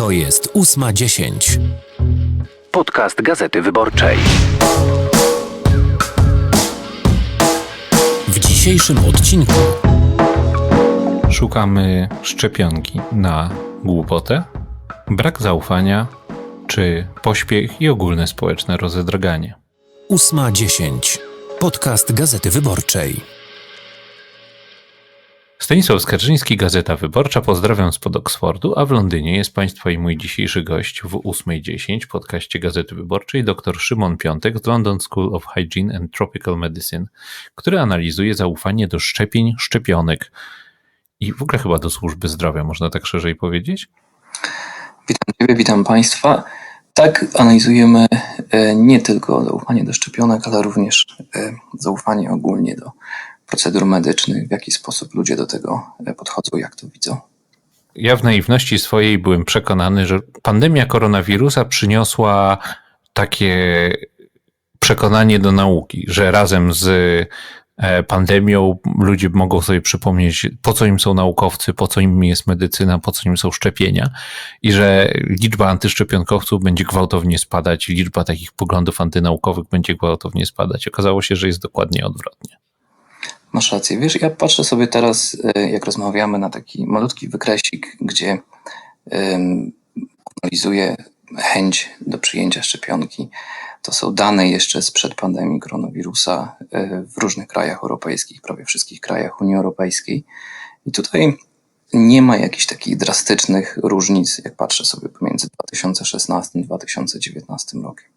To jest ósma dziesięć. Podcast Gazety Wyborczej. W dzisiejszym odcinku Szukamy szczepionki na głupotę, brak zaufania czy pośpiech i ogólne społeczne rozedraganie. ósma dziesięć. Podcast Gazety Wyborczej. Stanisław Skarżyński, Gazeta Wyborcza. Pozdrawiam spod Oksfordu, a w Londynie jest Państwa i mój dzisiejszy gość w 8.10 podcaście Gazety Wyborczej dr Szymon Piątek z London School of Hygiene and Tropical Medicine, który analizuje zaufanie do szczepień, szczepionek i w ogóle chyba do służby zdrowia, można tak szerzej powiedzieć? Witam Ciebie, witam Państwa. Tak, analizujemy e, nie tylko zaufanie do szczepionek, ale również e, zaufanie ogólnie do procedur medycznych, w jaki sposób ludzie do tego e, podchodzą, jak to widzą. Ja w naiwności swojej byłem przekonany, że pandemia koronawirusa przyniosła takie przekonanie do nauki, że razem z e, pandemią ludzie mogą sobie przypomnieć, po co im są naukowcy, po co im jest medycyna, po co im są szczepienia i że liczba antyszczepionkowców będzie gwałtownie spadać, liczba takich poglądów antynaukowych będzie gwałtownie spadać. Okazało się, że jest dokładnie odwrotnie. Masz rację. Wiesz, ja patrzę sobie teraz, e, jak rozmawiamy, na taki malutki wykresik, gdzie em, analizuję chęć do przyjęcia szczepionki. To są dane jeszcze sprzed pandemii koronawirusa e, w różnych krajach europejskich, prawie wszystkich krajach Unii Europejskiej. I tutaj nie ma jakichś takich drastycznych różnic, jak patrzę sobie pomiędzy 2016 a 2019 rokiem.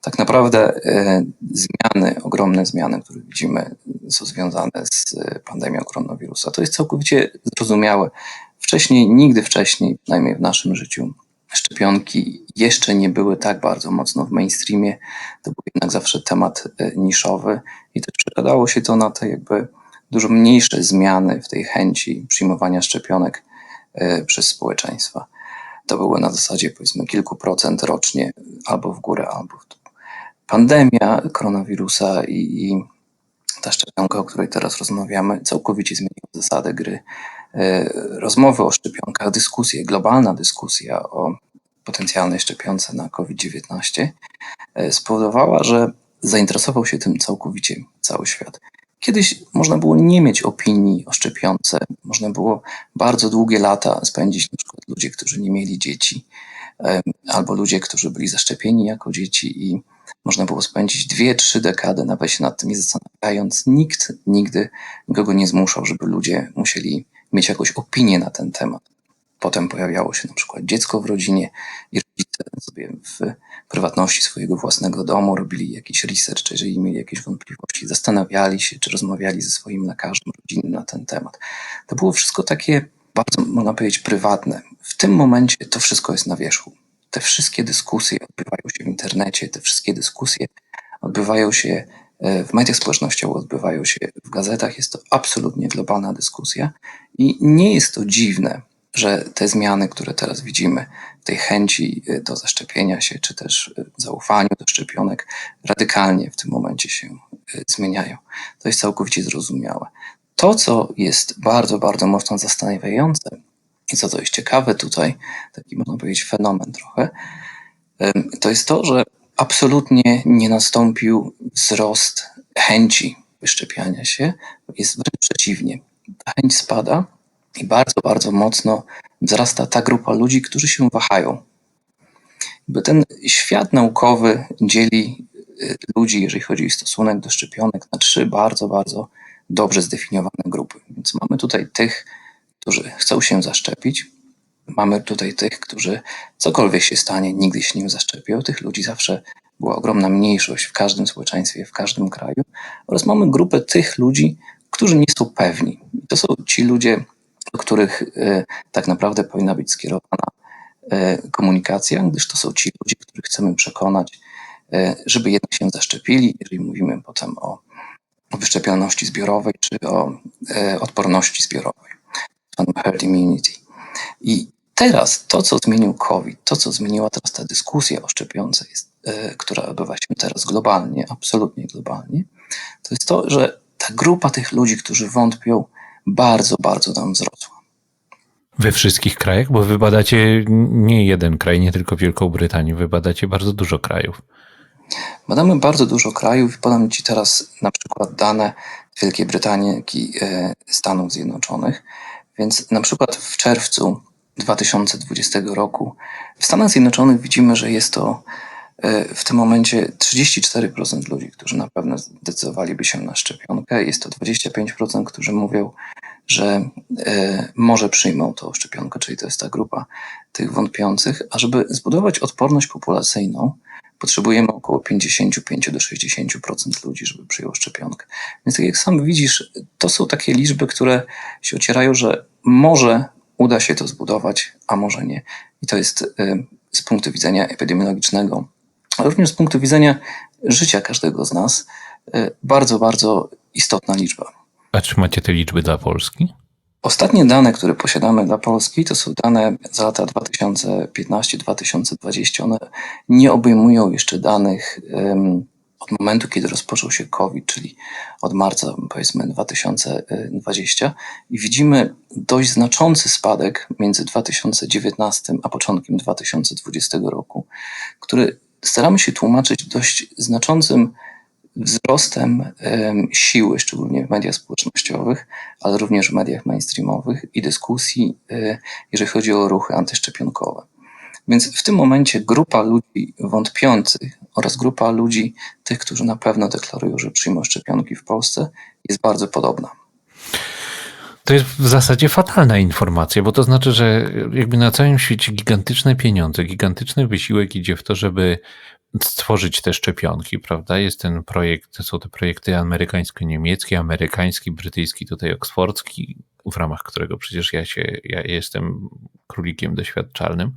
Tak naprawdę e, zmiany, ogromne zmiany, które widzimy, są związane z e, pandemią koronawirusa. To jest całkowicie zrozumiałe. Wcześniej, nigdy wcześniej, przynajmniej w naszym życiu, szczepionki jeszcze nie były tak bardzo mocno w mainstreamie. To był jednak zawsze temat e, niszowy i też przekładało się to na te jakby dużo mniejsze zmiany w tej chęci przyjmowania szczepionek przez społeczeństwa. To było na zasadzie powiedzmy kilku procent rocznie, albo w górę, albo w dół. Pandemia koronawirusa i, i ta szczepionka, o której teraz rozmawiamy, całkowicie zmieniła zasady gry. E, Rozmowy o szczepionkach, dyskusje, globalna dyskusja o potencjalnej szczepionce na COVID-19 e, spowodowała, że zainteresował się tym całkowicie cały świat. Kiedyś można było nie mieć opinii o szczepionce, można było bardzo długie lata spędzić, na przykład ludzie, którzy nie mieli dzieci, em, albo ludzie, którzy byli zaszczepieni jako dzieci i można było spędzić dwie, trzy dekady nawet się nad tym nie zastanawiając. Nikt nigdy nikogo nie zmuszał, żeby ludzie musieli mieć jakąś opinię na ten temat. Potem pojawiało się na przykład dziecko w rodzinie i rodzice sobie w prywatności swojego własnego domu robili jakiś research, jeżeli mieli jakieś wątpliwości, zastanawiali się, czy rozmawiali ze swoim lekarzem rodzinnym na ten temat. To było wszystko takie bardzo, można powiedzieć, prywatne. W tym momencie to wszystko jest na wierzchu. Te wszystkie dyskusje odbywają się w internecie, te wszystkie dyskusje odbywają się e, w mediach społecznościowych, odbywają się w gazetach. Jest to absolutnie globalna dyskusja i nie jest to dziwne, że te zmiany, które teraz widzimy, tej chęci e, do zaszczepienia się, czy też e, zaufaniu do szczepionek, radykalnie w tym momencie się zmieniają. To jest całkowicie zrozumiałe. To, co jest bardzo, bardzo mocno zastanawiające i co to jest ciekawe tutaj, taki można powiedzieć fenomen trochę, to jest to, że absolutnie nie nastąpił wzrost chęci wyszczepiania się. Jest wręcz przeciwnie. Ta chęć spada i bardzo, bardzo mocno wzrasta ta grupa ludzi, którzy się wahają. Jakby ten świat naukowy dzieli y, ludzi, jeżeli chodzi o stosunek do szczepionek, na trzy bardzo, bardzo dobrze zdefiniowane grupy. Więc mamy tutaj tych, którzy chcą się zaszczepić. Mamy tutaj tych, którzy cokolwiek się stanie, nigdy się nie zaszczepią. Tych ludzi zawsze była ogromna mniejszość w każdym społeczeństwie, w każdym kraju. Oraz mamy grupę tych ludzi, którzy nie są pewni. To są ci ludzie, do których e, tak naprawdę powinna być skierowana e, komunikacja, gdyż to są ci ludzie, których chcemy przekonać, e, żeby jednak się zaszczepili, jeżeli mówimy potem o wyszczepioności zbiorowej czy o odporności zbiorowej, herd immunity. I teraz to, co zmienił COVID, to, co zmieniła teraz ta dyskusja o szczepionce, jest, e, która odbywa się teraz globalnie, absolutnie globalnie, to jest to, że ta grupa tych ludzi, którzy wątpią, bardzo, bardzo nam wzrosła. We wszystkich krajach? Bo wy badacie nie jeden kraj, nie tylko Wielką Brytanię, wy badacie bardzo dużo krajów. Badamy bardzo dużo krajów. Podam Ci teraz na przykład dane z Wielkiej Brytanii, jak i e, Stanów Zjednoczonych. Więc na przykład w czerwcu 2020 roku w Stanach Zjednoczonych widzimy, że jest to e, w tym momencie 34% ludzi, którzy na pewno zdecydowaliby się na szczepionkę. Jest to 25%, którzy mówią, że e, może przyjmą tą szczepionkę, czyli to jest ta grupa tych wątpiących. A żeby zbudować odporność populacyjną, potrzebujemy około 55 do 60% ludzi, żeby przyjął szczepionkę. Więc tak jak sam widzisz, to są takie liczby, które się ocierają, że może uda się to zbudować, a może nie. I to jest y, z punktu widzenia epidemiologicznego, ale również z punktu widzenia życia każdego z nas y, bardzo, bardzo istotna liczba. A czy macie te liczby dla Polski? Ostatnie dane, które posiadamy dla Polski, to są dane za lata 2015-2020. One nie obejmują jeszcze danych um, od momentu, kiedy rozpoczął się COVID, czyli od marca, powiedzmy, 2020. I widzimy dość znaczący spadek między 2019 a początkiem 2020 roku, który staramy się tłumaczyć dość znaczącym wzrostem siły, szczególnie w mediach społecznościowych, ale również w mediach mainstreamowych i dyskusji, e, jeżeli chodzi o ruchy antyszczepionkowe. Więc w tym momencie grupa ludzi wątpiących oraz grupa ludzi, tych, którzy na pewno deklarują, że przyjmą szczepionki w Polsce, jest bardzo podobna. To jest w zasadzie fatalna informacja, bo to znaczy, że jakby na całym świecie gigantyczne pieniądze, gigantyczny wysiłek idzie w to, żeby stworzyć te szczepionki, prawda? Jest ten projekt, są te projekty amerykańsko-niemiecki, amerykański, brytyjski, tutaj oksfordzki, w ramach którego przecież ja się, ja jestem królikiem doświadczalnym.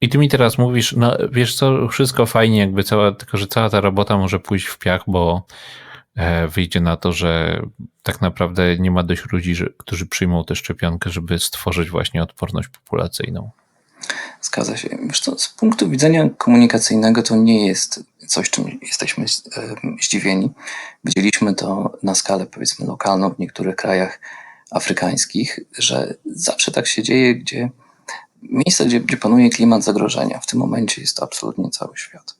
I ty mi teraz mówisz, no wiesz co, wszystko fajnie, jakby cała, tylko że cała ta robota może pójść w piach, bo e, wyjdzie na to, że tak naprawdę nie ma dość ludzi, którzy przyjmą tę szczepionkę, żeby stworzyć właśnie odporność populacyjną. Zgadza się. Wiesz co, z punktu widzenia komunikacyjnego to nie jest coś, czym jesteśmy zdziwieni. Widzieliśmy to na skalę powiedzmy lokalną w niektórych krajach afrykańskich, że zawsze tak się dzieje, gdzie miejsce, gdzie, gdzie panuje klimat zagrożenia, w tym momencie jest to absolutnie cały świat.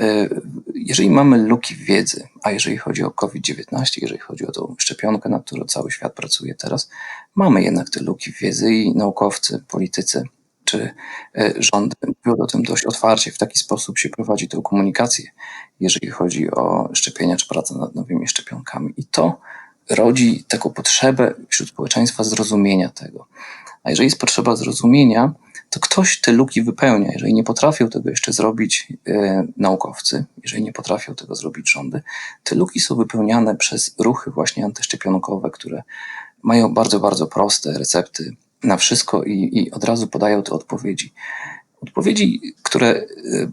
E, jeżeli mamy luki wiedzy, a jeżeli chodzi o COVID-19, jeżeli chodzi o tą szczepionkę, na którą cały świat pracuje teraz, mamy jednak te luki wiedzy i naukowcy, politycy czy e, rządy mówią o tym dość otwarcie. W taki sposób się prowadzi tę komunikację, jeżeli chodzi o szczepienia czy pracę nad nowymi szczepionkami. I to rodzi taką potrzebę wśród społeczeństwa zrozumienia tego. A jeżeli jest potrzeba zrozumienia, to ktoś te luki wypełnia. Jeżeli nie potrafią tego jeszcze zrobić e, naukowcy, jeżeli nie potrafią tego zrobić rządy, te luki są wypełniane przez ruchy właśnie antyszczepionkowe, które mają bardzo, bardzo proste recepty na wszystko i, i od razu podają te odpowiedzi. Odpowiedzi, które y,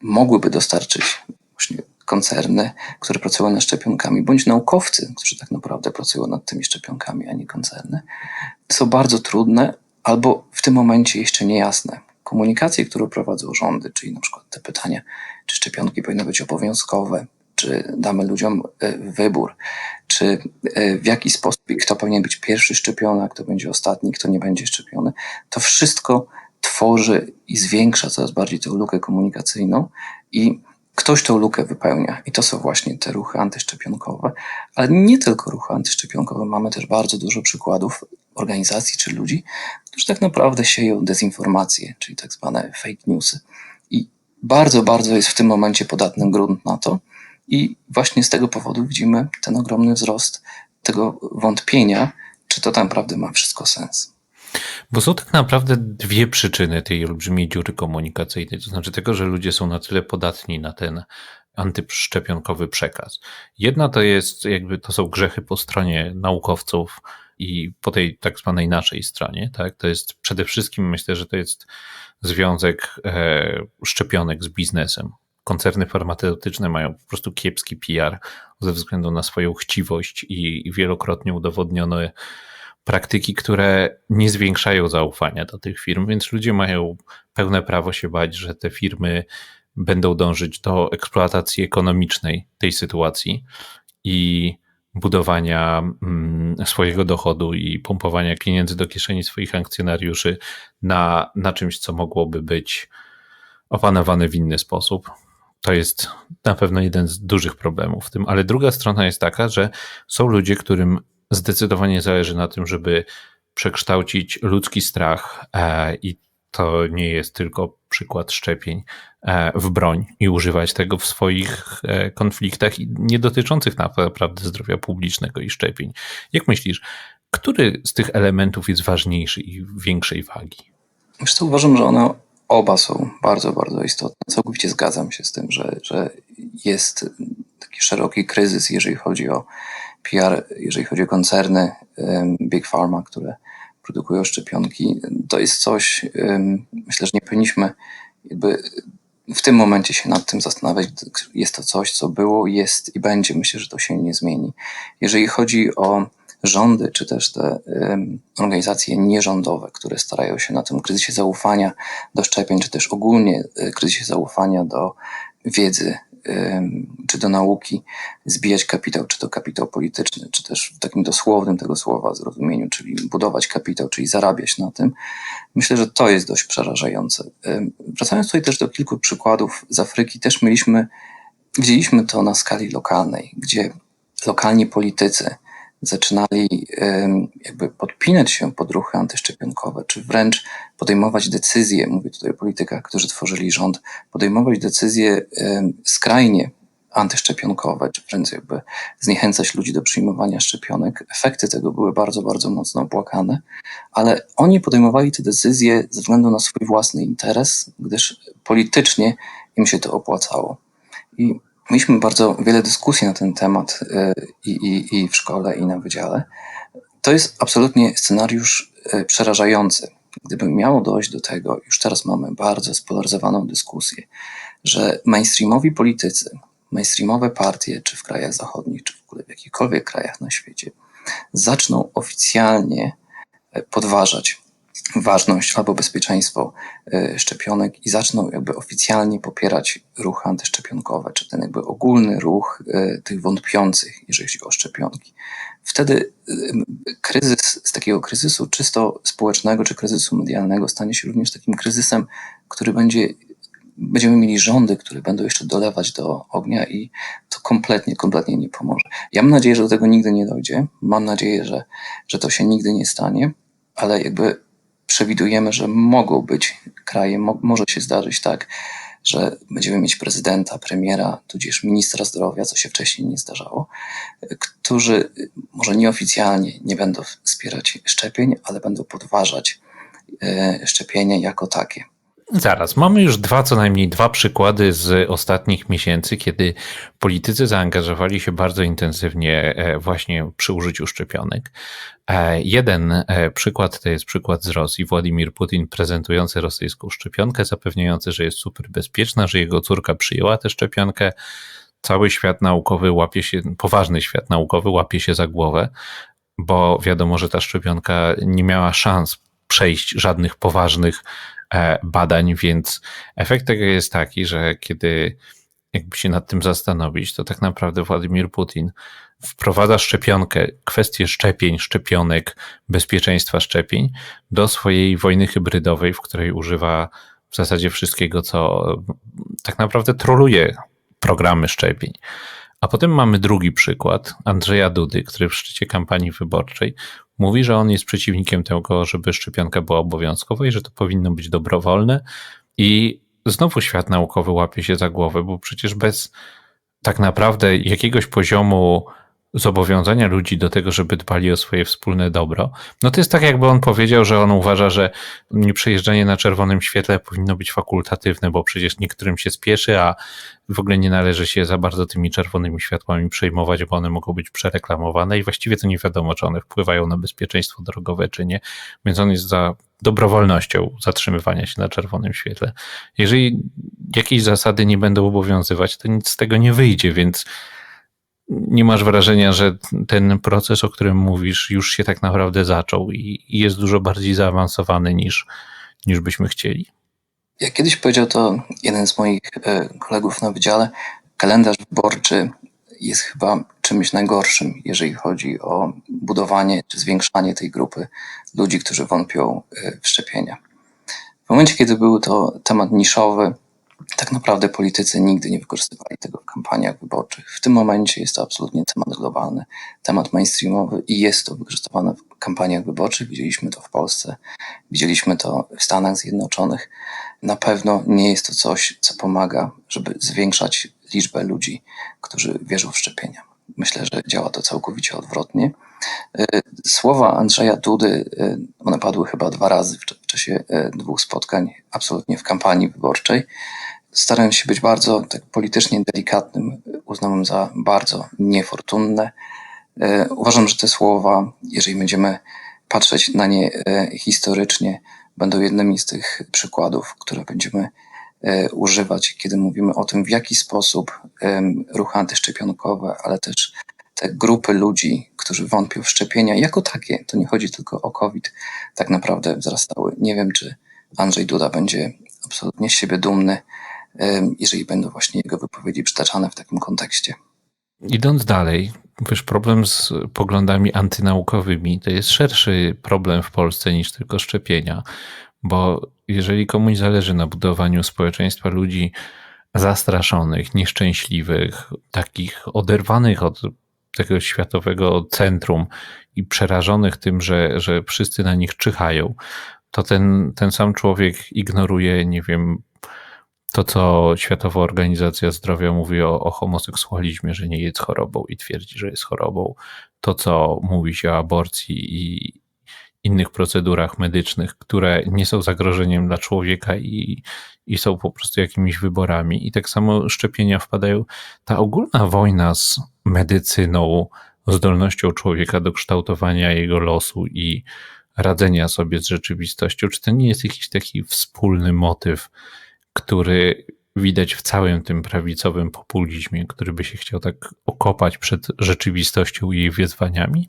mogłyby dostarczyć właśnie koncerny, które pracują nad szczepionkami, bądź naukowcy, którzy tak naprawdę pracują nad tymi szczepionkami, a nie koncerny, są bardzo trudne albo w tym momencie jeszcze niejasne. Komunikacje, które prowadzą rządy, czyli na przykład te pytania, czy szczepionki powinny być obowiązkowe, czy damy ludziom e, wybór, czy e, w jaki sposób kto powinien być pierwszy szczepiony, a kto będzie ostatni, kto nie będzie szczepiony. To wszystko tworzy i zwiększa coraz bardziej tę lukę komunikacyjną i ktoś tą lukę wypełnia. I to są właśnie te ruchy antyszczepionkowe, ale nie tylko ruchy antyszczepionkowe. Mamy też bardzo dużo przykładów organizacji czy ludzi, którzy tak naprawdę sieją dezinformację, czyli tak zwane fake newsy. I bardzo, bardzo jest w tym momencie podatny grunt na to, i właśnie z tego powodu widzimy ten ogromny wzrost tego wątpienia, czy to naprawdę ma wszystko sens. Bo są tak naprawdę dwie przyczyny tej olbrzymiej dziury komunikacyjnej, to znaczy tego, że ludzie są na tyle podatni na ten antyszczepionkowy przekaz. Jedna to jest, jakby to są grzechy po stronie naukowców i po tej tak zwanej naszej stronie, tak? To jest przede wszystkim, myślę, że to jest związek e, szczepionek z biznesem koncerny farmaceutyczne mają po prostu kiepski PR ze względu na swoją chciwość i wielokrotnie udowodnione praktyki, które nie zwiększają zaufania do tych firm, więc ludzie mają pełne prawo się bać, że te firmy będą dążyć do eksploatacji ekonomicznej tej sytuacji i budowania mm, swojego dochodu i pompowania pieniędzy do kieszeni swoich akcjonariuszy na, na czymś, co mogłoby być opanowane w inny sposób. To jest na pewno jeden z dużych problemów w tym, ale druga strona jest taka, że są ludzie, którym zdecydowanie zależy na tym, żeby przekształcić ludzki strach e, i to nie jest tylko przykład szczepień e, w broń i używać tego w swoich e, konfliktach nie dotyczących naprawdę zdrowia publicznego i szczepień. Jak myślisz, który z tych elementów jest ważniejszy i większej wagi? Wiesz co, uważam, że one oba są bardzo, bardzo istotne. Całkowicie zgadzam się z tym, że, że jest taki szeroki kryzys, jeżeli chodzi o PR, jeżeli chodzi o koncerny Big Pharma, które produkują szczepionki. To jest coś, myślę, że nie powinniśmy jakby w tym momencie się nad tym zastanawiać. Jest to coś, co było, jest i będzie. Myślę, że to się nie zmieni. Jeżeli chodzi o rządy, czy też te organizacje nierządowe, które starają się na tym kryzysie zaufania do szczepień, czy też ogólnie e, kryzysie zaufania do wiedzy czy do nauki zbijać kapitał, czy to kapitał polityczny, czy też w takim dosłownym tego słowa zrozumieniu, czyli budować kapitał, czyli zarabiać na tym. Myślę, że to jest dość przerażające. Wracając tutaj też do kilku przykładów z Afryki, też mieliśmy, widzieliśmy to na skali lokalnej, gdzie lokalni politycy zaczynali jakby podpinać się pod ruchy antyszczepionkowe, czy wręcz podejmować decyzje, mówię tutaj o politykach, którzy tworzyli rząd, podejmować decyzje skrajnie antyszczepionkowe, czy wręcz jakby zniechęcać ludzi do przyjmowania szczepionek. Efekty tego były bardzo, bardzo mocno opłakane, ale oni podejmowali te decyzje ze względu na swój własny interes, gdyż politycznie im się to opłacało. I Mieliśmy bardzo wiele dyskusji na ten temat e, i, i, i w szkole, i na wydziale. To jest absolutnie scenariusz e, przerażający. Gdyby miało dojść do tego, już teraz mamy bardzo spolaryzowaną dyskusję, że mainstreamowi politycy, mainstreamowe partie, czy w krajach zachodnich, czy w ogóle w jakichkolwiek krajach na świecie, zaczną oficjalnie e, podważać ważność albo bezpieczeństwo e, szczepionek i zaczną jakby oficjalnie popierać ruchy antyszczepionkowe, czy ten jakby ogólny ruch e, tych wątpiących, jeżeli chodzi o szczepionki. Wtedy e, kryzys, z takiego kryzysu czysto społecznego czy kryzysu medialnego stanie się również takim kryzysem, który będzie będziemy mieli rządy, które będą jeszcze dolewać do ognia i to kompletnie, kompletnie nie pomoże. Ja mam nadzieję, że do tego nigdy nie dojdzie. Mam nadzieję, że, że to się nigdy nie stanie, ale jakby przewidujemy, że mogą być kraje, mo może się zdarzyć tak, że będziemy mieć prezydenta, premiera, tudzież ministra zdrowia, co się wcześniej nie zdarzało, którzy może nieoficjalnie nie będą wspierać szczepień, ale będą podważać e, szczepienia jako takie. Zaraz, mamy już dwa, co najmniej dwa przykłady z ostatnich miesięcy, kiedy politycy zaangażowali się bardzo intensywnie e, właśnie przy użyciu szczepionek. E, jeden e, przykład to jest przykład z Rosji. Władimir Putin prezentujący rosyjską szczepionkę, zapewniający, że jest super bezpieczna, że jego córka przyjęła tę szczepionkę. Cały świat naukowy łapie się, poważny świat naukowy łapie się za głowę, bo wiadomo, że ta szczepionka nie miała szans przejść żadnych poważnych badań, więc efekt tego jest taki, że kiedy jakby się nad tym zastanowić, to tak naprawdę Władimir Putin wprowadza szczepionkę, kwestię szczepień, szczepionek, bezpieczeństwa szczepień do swojej wojny hybrydowej, w której używa w zasadzie wszystkiego, co tak naprawdę troluje programy szczepień. A potem mamy drugi przykład Andrzeja Dudy, który w szczycie kampanii wyborczej mówi, że on jest przeciwnikiem tego, żeby szczepionka była obowiązkowa i że to powinno być dobrowolne. I znowu świat naukowy łapie się za głowę, bo przecież bez tak naprawdę jakiegoś poziomu zobowiązania ludzi do tego, żeby dbali o swoje wspólne dobro, no to jest tak, jakby on powiedział, że on uważa, że przejeżdżanie na czerwonym świetle powinno być fakultatywne, bo przecież niektórym się spieszy, a w ogóle nie należy się za bardzo tymi czerwonymi światłami przejmować, bo one mogą być przereklamowane i właściwie to nie wiadomo, czy one wpływają na bezpieczeństwo drogowe, czy nie, więc on jest za dobrowolnością zatrzymywania się na czerwonym świetle. Jeżeli jakieś zasady nie będą obowiązywać, to nic z tego nie wyjdzie, więc nie masz wrażenia, że ten proces, o którym mówisz, już się tak naprawdę zaczął i, jest dużo bardziej zaawansowany niż, niż byśmy chcieli? Jak kiedyś powiedział to jeden z moich e, kolegów na wydziale, kalendarz wyborczy jest chyba czymś najgorszym, jeżeli chodzi o budowanie czy zwiększanie tej grupy ludzi, którzy wątpią w szczepienia. W momencie, kiedy był to temat niszowy, tak naprawdę politycy nigdy nie wykorzystywali tego w kampaniach wyborczych. W tym momencie jest to absolutnie temat globalny, temat mainstreamowy i jest to wykorzystywane w kampaniach wyborczych. Widzieliśmy to w Polsce, widzieliśmy to w Stanach Zjednoczonych. Na pewno nie jest to coś, co pomaga, żeby zwiększać liczbę ludzi, którzy wierzą w szczepienia. Myślę, że działa to całkowicie odwrotnie. Słowa Andrzeja Dudy, one padły chyba dwa razy w czasie dwóch spotkań, absolutnie w kampanii wyborczej. Starałem się być bardzo tak politycznie delikatnym, uznałem za bardzo niefortunne. Uważam, że te słowa, jeżeli będziemy patrzeć na nie historycznie, będą jednymi z tych przykładów, które będziemy używać, kiedy mówimy o tym, w jaki sposób ruchy antyszczepionkowe, ale też te grupy ludzi, którzy wątpią w szczepienia jako takie, to nie chodzi tylko o COVID, tak naprawdę wzrastały. Nie wiem, czy Andrzej Duda będzie absolutnie z siebie dumny, jeżeli będą właśnie jego wypowiedzi przytaczane w takim kontekście. Idąc dalej, wiesz, problem z poglądami antynaukowymi to jest szerszy problem w Polsce niż tylko szczepienia, bo jeżeli komuś zależy na budowaniu społeczeństwa ludzi zastraszonych, nieszczęśliwych, takich oderwanych od tego światowego centrum i przerażonych tym, że, że wszyscy na nich czyhają, to ten, ten sam człowiek ignoruje, nie wiem, to, co Światowa Organizacja Zdrowia mówi o, o homoseksualizmie, że nie jest chorobą i twierdzi, że jest chorobą, to, co mówi się o aborcji i innych procedurach medycznych, które nie są zagrożeniem dla człowieka i, i są po prostu jakimiś wyborami. I tak samo szczepienia wpadają. Ta ogólna wojna z medycyną, zdolnością człowieka do kształtowania jego losu i radzenia sobie z rzeczywistością, czy to nie jest jakiś taki wspólny motyw, który widać w całym tym prawicowym populizmie, który by się chciał tak okopać przed rzeczywistością i jej wyzwaniami?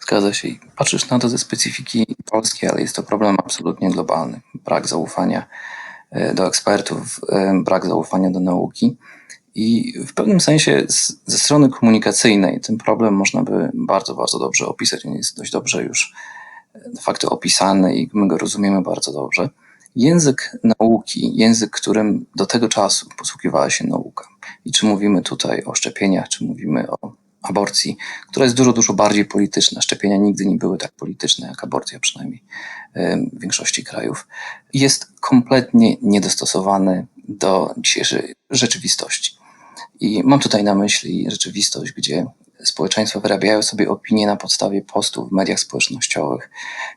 Zgadza się. Patrzysz na to ze specyfiki polskiej, ale jest to problem absolutnie globalny. Brak zaufania do ekspertów, brak zaufania do nauki. I w pewnym sensie z, ze strony komunikacyjnej ten problem można by bardzo, bardzo dobrze opisać. On jest dość dobrze już de facto opisany i my go rozumiemy bardzo dobrze. Język nauki, język, którym do tego czasu posługiwała się nauka. I czy mówimy tutaj o szczepieniach, czy mówimy o aborcji, która jest dużo, dużo bardziej polityczna. Szczepienia nigdy nie były tak polityczne jak aborcja, przynajmniej w większości krajów. Jest kompletnie niedostosowany do dzisiejszej rzeczywistości. I mam tutaj na myśli rzeczywistość, gdzie społeczeństwa wyrabiają sobie opinie na podstawie postów w mediach społecznościowych,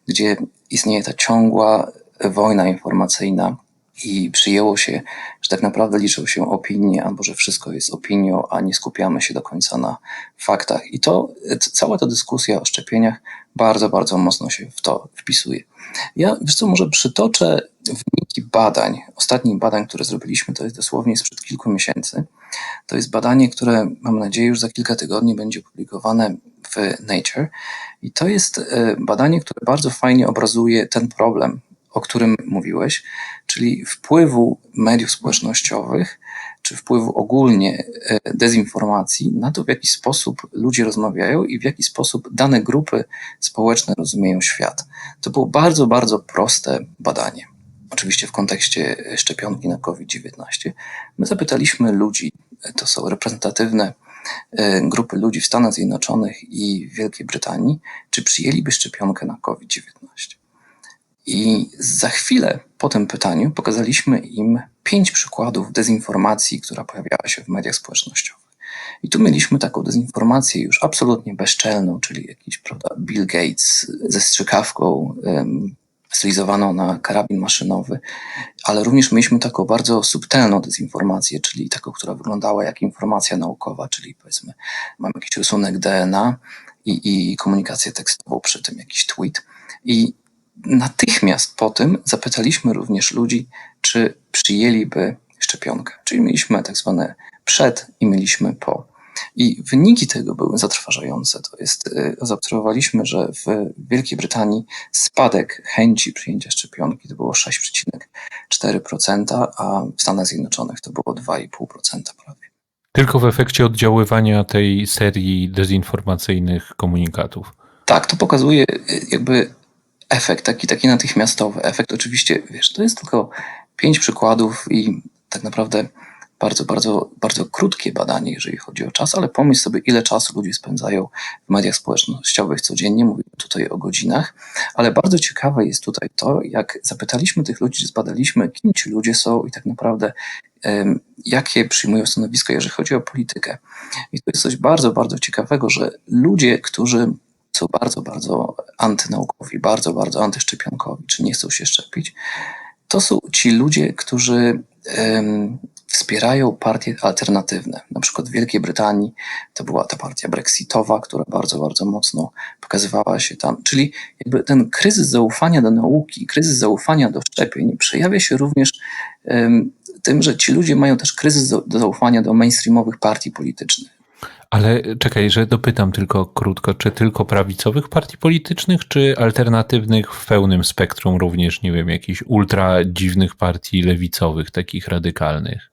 gdzie istnieje ta ciągła wojna informacyjna i przyjęło się, że tak naprawdę liczą się opinie, albo że wszystko jest opinią, a nie skupiamy się do końca na faktach. I to cała ta dyskusja o szczepieniach bardzo, bardzo mocno się w to wpisuje. Ja, wiesz co, może przytoczę wyniki badań, ostatnich badań, które zrobiliśmy, to jest dosłownie sprzed kilku miesięcy. To jest badanie, które mam nadzieję już za kilka tygodni będzie opublikowane w Nature. I to jest badanie, które bardzo fajnie obrazuje ten problem, o którym mówiłeś, czyli wpływu mediów społecznościowych, czy wpływu ogólnie dezinformacji na to, w jaki sposób ludzie rozmawiają i w jaki sposób dane grupy społeczne rozumieją świat. To było bardzo, bardzo proste badanie. Oczywiście w kontekście szczepionki na COVID-19. My zapytaliśmy ludzi, to są reprezentatywne grupy ludzi w Stanach Zjednoczonych i Wielkiej Brytanii, czy przyjęliby szczepionkę na COVID-19. I za chwilę po tym pytaniu pokazaliśmy im pięć przykładów dezinformacji, która pojawiała się w mediach społecznościowych. I tu mieliśmy taką dezinformację już absolutnie bezczelną, czyli jakiś prawda, Bill Gates ze strzykawką um, stylizowaną na karabin maszynowy, ale również mieliśmy taką bardzo subtelną dezinformację, czyli taką, która wyglądała jak informacja naukowa, czyli powiedzmy, mamy jakiś rysunek DNA i, i komunikację tekstową przy tym, jakiś tweet. I natychmiast po tym zapytaliśmy również ludzi, czy przyjęliby szczepionkę. Czyli mieliśmy tak zwane przed i mieliśmy po. I wyniki tego były zatrważające. To jest, zaobserwowaliśmy, że w Wielkiej Brytanii spadek chęci przyjęcia szczepionki to było 6,4%, a w Stanach Zjednoczonych to było 2,5% prawie. Tylko w efekcie oddziaływania tej serii dezinformacyjnych komunikatów. Tak, to pokazuje y, jakby efekt, taki, taki natychmiastowy efekt. Oczywiście, wiesz, to jest tylko pięć przykładów i tak naprawdę bardzo, bardzo, bardzo krótkie badanie, jeżeli chodzi o czas, ale pomyśl sobie, ile czasu ludzie spędzają w mediach społecznościowych codziennie. Mówię tutaj o godzinach, ale bardzo ciekawe jest tutaj to, jak zapytaliśmy tych ludzi, zbadaliśmy, kim ci ludzie są i tak naprawdę um, jakie przyjmują stanowisko, jeżeli chodzi o politykę. I to jest coś bardzo, bardzo ciekawego, że ludzie, którzy są bardzo, bardzo antynaukowi, bardzo, bardzo antyszczepionkowi, czy nie chcą się szczepić, to są ci ludzie, którzy wspierają partie alternatywne. Na przykład w Wielkiej Brytanii to była ta partia brexitowa, która bardzo, bardzo mocno pokazywała się tam. Czyli jakby ten kryzys zaufania do nauki, kryzys zaufania do szczepień przejawia się również tym, że ci ludzie mają też kryzys do zaufania do mainstreamowych partii politycznych. Ale czekaj, że dopytam tylko krótko, czy tylko prawicowych partii politycznych, czy alternatywnych w pełnym spektrum również, nie wiem, jakichś ultra dziwnych partii lewicowych, takich radykalnych?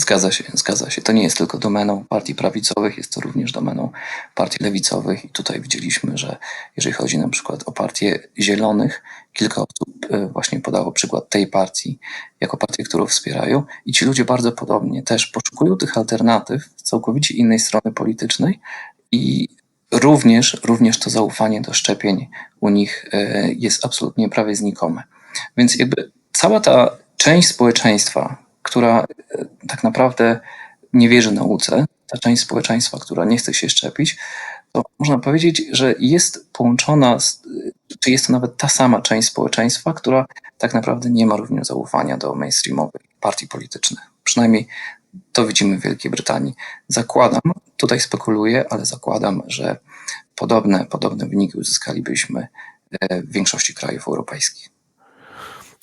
Zgadza się, zgadza się. To nie jest tylko domeną partii prawicowych, jest to również domeną partii lewicowych i tutaj widzieliśmy, że jeżeli chodzi na przykład o partię zielonych, kilka osób właśnie podało przykład tej partii jako partię, którą wspierają i ci ludzie bardzo podobnie też poszukują tych alternatyw z całkowicie innej strony politycznej i również, również to zaufanie do szczepień u nich jest absolutnie prawie znikome. Więc jakby cała ta część społeczeństwa, która tak naprawdę nie wierzy nauce, ta część społeczeństwa, która nie chce się szczepić, to można powiedzieć, że jest połączona, z, czy jest to nawet ta sama część społeczeństwa, która tak naprawdę nie ma również zaufania do mainstreamowych partii politycznych. Przynajmniej to widzimy w Wielkiej Brytanii. Zakładam, tutaj spekuluję, ale zakładam, że podobne, podobne wyniki uzyskalibyśmy w większości krajów europejskich.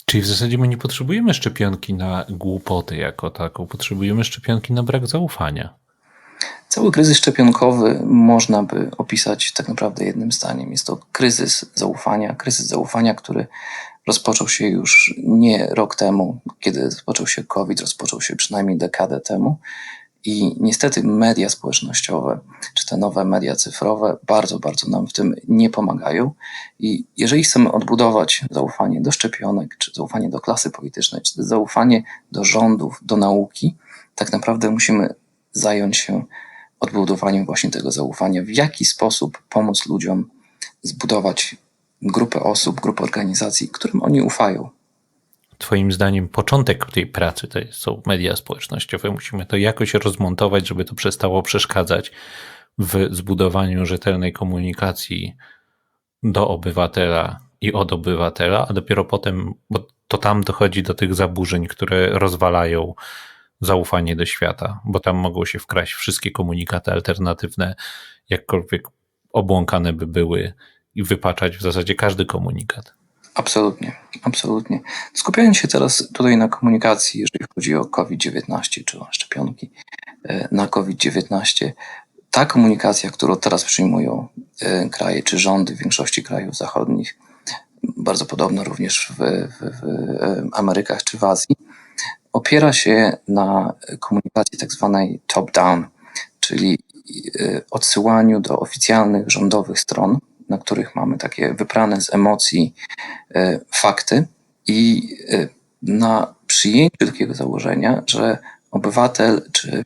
Czyli w zasadzie my nie potrzebujemy szczepionki na głupoty jako taką, potrzebujemy szczepionki na brak zaufania. Cały kryzys szczepionkowy można by opisać tak naprawdę jednym zdaniem. Jest to kryzys zaufania, kryzys zaufania, który rozpoczął się już nie rok temu, kiedy rozpoczął się COVID, rozpoczął się przynajmniej dekadę temu. I niestety media społecznościowe, czy te nowe media cyfrowe, bardzo, bardzo nam w tym nie pomagają. I jeżeli chcemy odbudować zaufanie do szczepionek, czy zaufanie do klasy politycznej, czy zaufanie do rządów, do nauki, tak naprawdę musimy zająć się odbudowaniem właśnie tego zaufania. W jaki sposób pomóc ludziom zbudować grupę osób, grupę organizacji, którym oni ufają. Twoim zdaniem początek tej pracy to są media społecznościowe. Musimy to jakoś rozmontować, żeby to przestało przeszkadzać w zbudowaniu rzetelnej komunikacji do obywatela i od obywatela, a dopiero potem, bo to tam dochodzi do tych zaburzeń, które rozwalają zaufanie do świata, bo tam mogą się wkraść wszystkie komunikaty alternatywne, jakkolwiek obłąkane by były i wypaczać w zasadzie każdy komunikat. Absolutnie, absolutnie. Skupiając się teraz tutaj na komunikacji, jeżeli chodzi o COVID-19 czy o szczepionki na COVID-19, ta komunikacja, którą teraz przyjmują kraje czy rządy w większości krajów zachodnich, bardzo podobno również w, w, w Amerykach czy w Azji, opiera się na komunikacji tak zwanej top-down, czyli odsyłaniu do oficjalnych rządowych stron, na których mamy takie wyprane z emocji fakty i na przyjęciu takiego założenia, że obywatel czy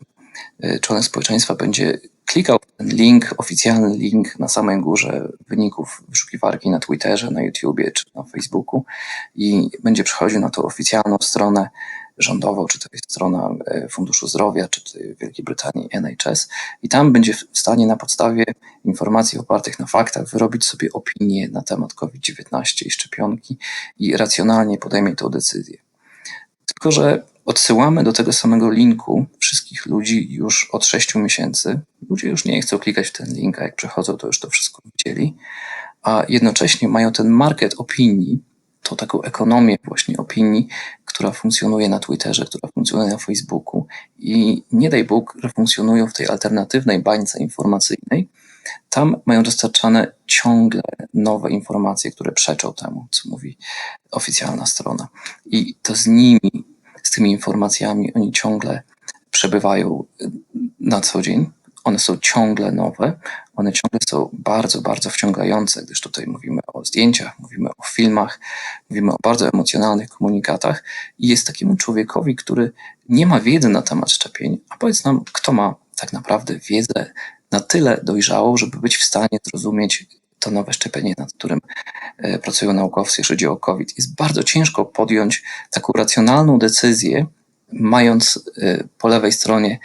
członek społeczeństwa będzie klikał ten link, oficjalny link na samej górze wyników wyszukiwarki na Twitterze, na YouTubie czy na Facebooku i będzie przechodził na tą oficjalną stronę rządową, czy to jest strona Funduszu Zdrowia, czy Wielkiej Brytanii NHS i tam będzie w stanie na podstawie informacji opartych na faktach wyrobić sobie opinię na temat COVID-19 i szczepionki i racjonalnie podejmie tą decyzję. Tylko, że odsyłamy do tego samego linku wszystkich ludzi już od 6 miesięcy. Ludzie już nie chcą klikać w ten link, a jak przechodzą, to już to wszystko widzieli, a jednocześnie mają ten market opinii, tą taką ekonomię właśnie opinii, która funkcjonuje na Twitterze, która funkcjonuje na Facebooku i nie daj Bóg, że funkcjonują w tej alternatywnej bańce informacyjnej, tam mają dostarczane ciągle nowe informacje, które przeczą temu, co mówi oficjalna strona. I to z nimi, z tymi informacjami, oni ciągle przebywają na co dzień. One są ciągle nowe, one ciągle są bardzo, bardzo wciągające, gdyż tutaj mówimy o zdjęciach, mówimy o filmach, mówimy o bardzo emocjonalnych komunikatach i jest takiemu człowiekowi, który nie ma wiedzy na temat szczepień, a powiedz nam, kto ma tak naprawdę wiedzę na tyle dojrzałą, żeby być w stanie zrozumieć to nowe szczepienie, nad którym e, pracują naukowcy, jeżeli chodzi o COVID. Jest bardzo ciężko podjąć taką racjonalną decyzję, mając e, po lewej stronie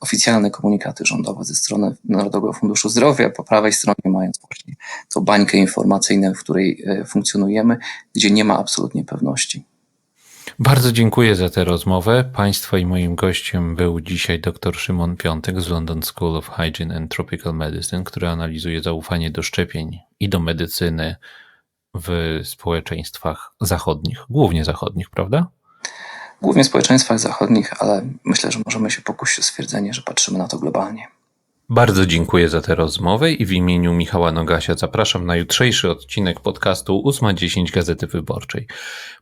oficjalne komunikaty rządowe ze strony Narodowego Funduszu Zdrowia, po prawej stronie mając właśnie tą bańkę informacyjną, w której e, funkcjonujemy, gdzie nie ma absolutnie pewności. Bardzo dziękuję za tę rozmowę. Państwa i moim gościem był dzisiaj dr Szymon Piątek z London School of Hygiene and Tropical Medicine, który analizuje zaufanie do szczepień i do medycyny w społeczeństwach zachodnich, głównie zachodnich, prawda? Głównie w społeczeństwach zachodnich, ale myślę, że możemy się pokusić o stwierdzenie, że patrzymy na to globalnie. Bardzo dziękuję za tę rozmowę i w imieniu Michała Nogasia zapraszam na jutrzejszy odcinek podcastu 8.10 Gazety Wyborczej.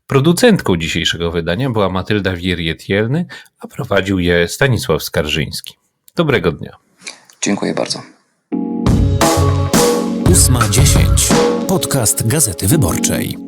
Producentką dzisiejszego wydania była Matylda Wierjet-Jelny, a prowadził je Stanisław Skarżyński. Dobrego dnia. Dziękuję bardzo. 8.10. Podcast Gazety Wyborczej.